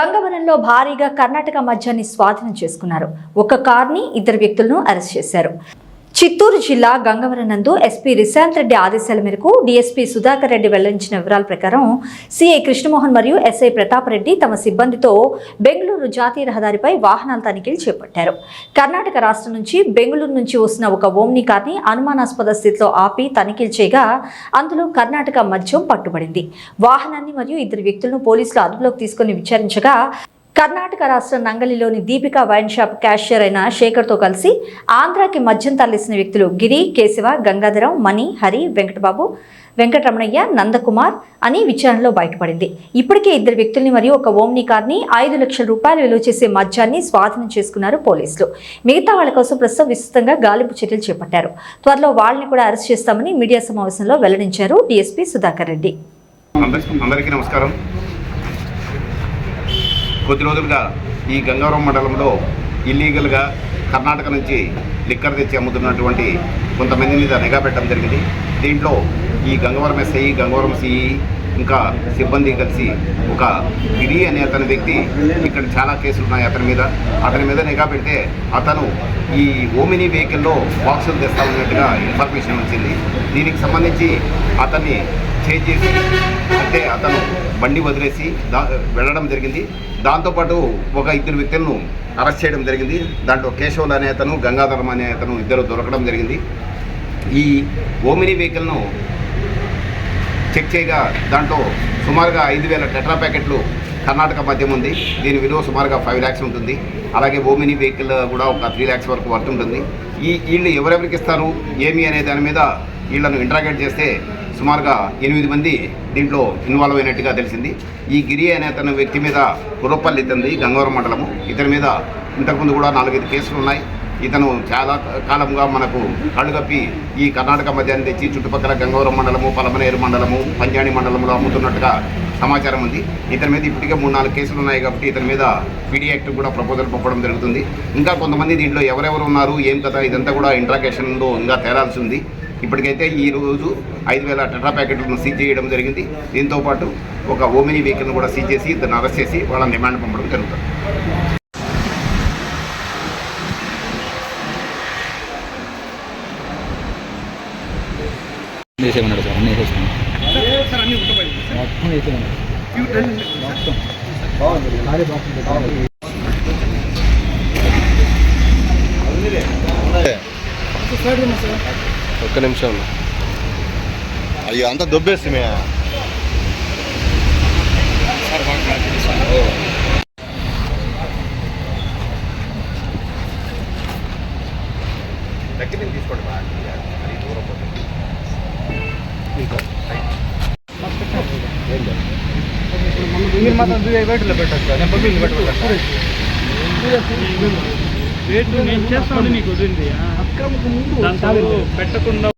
గంగవరంలో భారీగా కర్ణాటక మద్యాన్ని స్వాధీనం చేసుకున్నారు. ఒక కార్ని ఇద్దరు వ్యక్తులను అరెస్ట్ చేశారు. చిత్తూరు జిల్లా గంగవరం నందు ఎస్పీ రిశాంత్ రెడ్డి ఆదేశాల మేరకు డీఎస్పీ సుధాకర్ రెడ్డి వెల్లడించిన వివరాల ప్రకారం సిఐ కృష్ణమోహన్ మరియు ఎస్ఐ ప్రతాప్ రెడ్డి తమ సిబ్బందితో బెంగళూరు జాతీయ రహదారిపై వాహనాల తనిఖీలు చేపట్టారు. కర్ణాటక రాష్ట్రం నుంచి బెంగళూరు నుంచి వస్తున్న ఒక ఓమ్ని కార్ని అనుమానాస్పద స్థితిలో ఆపి తనిఖీలు చేయగా అందులో కర్ణాటక మద్యం పట్టుబడింది. వాహనాన్ని మరియు ఇద్దరు వ్యక్తులను పోలీసులు అదుపులోకి తీసుకుని విచారించగా కర్ణాటక రాష్ట్రం నంగలిలోని దీపిక వైన్ షాప్ క్యాషియర్ అయిన శేఖర్తో కలిసి ఆంధ్రాకి మద్యం తరలిసిన వ్యక్తులు గిరి కేశవ గంగాధరం మణి హరి వెంకటబాబు వెంకటరమణయ్య నందకుమార్ అని విచారణలో బయటపడింది. ఇప్పటికే ఇద్దరు వ్యక్తుల్ని మరియు ఒక ఓమ్ని కార్ని ఐదు లక్షల రూపాయలు విలువ చేసే మద్యాన్ని స్వాధీనం చేసుకున్నారు పోలీసులు. మిగతా వాళ్ళ కోసం ప్రస్తుతం విస్తృతంగా గాలింపు చర్యలు చేపట్టారు. త్వరలో వాళ్ళని కూడా అరెస్ట్ చేస్తామని మీడియా సమావేశంలో వెల్లడించారు డీఎస్పీ సుధాకర్ రెడ్డి. అందరికీ నమస్కారం. కొద్ది రోజులుగా ఈ గంగారం మండలంలో ఇల్లీగల్గా కర్ణాటక నుంచి లిక్కర్ తెచ్చి అమ్ముతున్నటువంటి కొంతమంది మీద నిఘా పెట్టడం జరిగింది. దీంట్లో ఈ గంగవరం ఎస్ఐ గంగవరం సిఈ ఇంకా సిబ్బంది కలిసి ఒక గిరి అనే అతని వ్యక్తి ఇక్కడ చాలా కేసులు ఉన్నాయి అతని మీద. అతని మీద నిఘా పెడితే అతను ఈ ఓమినీ వెహికల్లో బాక్సులు తెస్తామన్నట్టుగా ఇన్ఫర్మేషన్ వచ్చింది. దీనికి సంబంధించి అతన్ని చేసి అంటే అతను బండి వదిలేసి దా వెళ్ళడం జరిగింది. దాంతోపాటు ఒక ఇద్దరు వ్యక్తులను అరెస్ట్ చేయడం జరిగింది. దాంట్లో కేశవులు అనే అతను గంగాధరం అనే అతను ఇద్దరు దొరకడం జరిగింది. ఈ ఓమినీ వెహికల్ను చెక్ చేయగా దాంట్లో సుమారుగా ఐదు వేల టెట్రా ప్యాకెట్లు కర్ణాటక మద్యం ఉంది. దీని విలువ సుమారుగా ఫైవ్ ల్యాక్స్ ఉంటుంది. అలాగే ఓమినీ వెహికల్ కూడా ఒక త్రీ ల్యాక్స్ వరకు వర్త్ ఉంటుంది. ఈ వీళ్ళు ఎవరెవరికి ఇస్తారు? ఏమి అనే దాని మీద వీళ్ళను ఇంట్రాగేట్ చేస్తే సుమారుగా ఎనిమిది మంది దీంట్లో ఇన్వాల్వ్ అయినట్టుగా తెలిసింది. ఈ గిరి అనే అతని వ్యక్తి మీద గురప్పల్లి ఇతంది గంగవరం మండలము. ఇతని మీద ఇంతకుముందు కూడా నాలుగైదు కేసులు ఉన్నాయి. ఇతను చాలా కాలంగా మనకు కళ్ళుగప్పి ఈ కర్ణాటక మద్యాన్ని తెచ్చి చుట్టుపక్కల గంగవరం మండలము పలమనేరు మండలము పంజాణి మండలంలో అమ్ముతున్నట్టుగా సమాచారం ఉంది. ఇతని మీద ఇప్పటికే మూడు నాలుగు కేసులు ఉన్నాయి కాబట్టి ఇతని మీద పీడీ యాక్ట్ కూడా ప్రపోజల్ పంపడం జరుగుతుంది. ఇంకా కొంతమంది దీంట్లో ఎవరెవరు ఉన్నారు ఏం కథ ఇదంతా కూడా ఇంట్రాగేషన్లో ఇంకా తేరాల్సి ఉంది. ఇప్పటికైతే ఈ రోజు ఐదు వేల టెట్రా ప్యాకెట్లను సీజ్ చేయడం జరిగింది. దీంతో పాటు ఒక ఓమినీ వెహికల్ను కూడా సీజ్ చేసి ఇద్దరిని అరెస్ట్ చేసి వాళ్ళని రిమాండ్ పంపడం జరుగుతుంది. వేసేమన్నాడు సార్? అన్నీ వేసేస్తాను మొత్తం వేసేమన్నాడు మొత్తం. ఖాళీ బాక్స్ ఒక్క నిమిషం అయ్యో అంతా నుంచి తీసుకోండి. మీరు మాత్రం బయటలో పెట్టచ్చు నేను పంపించి పెట్టవచ్చు రేట్లు నేను చేస్తాను నీకు వదిలింది దాంతో పెట్టకుండా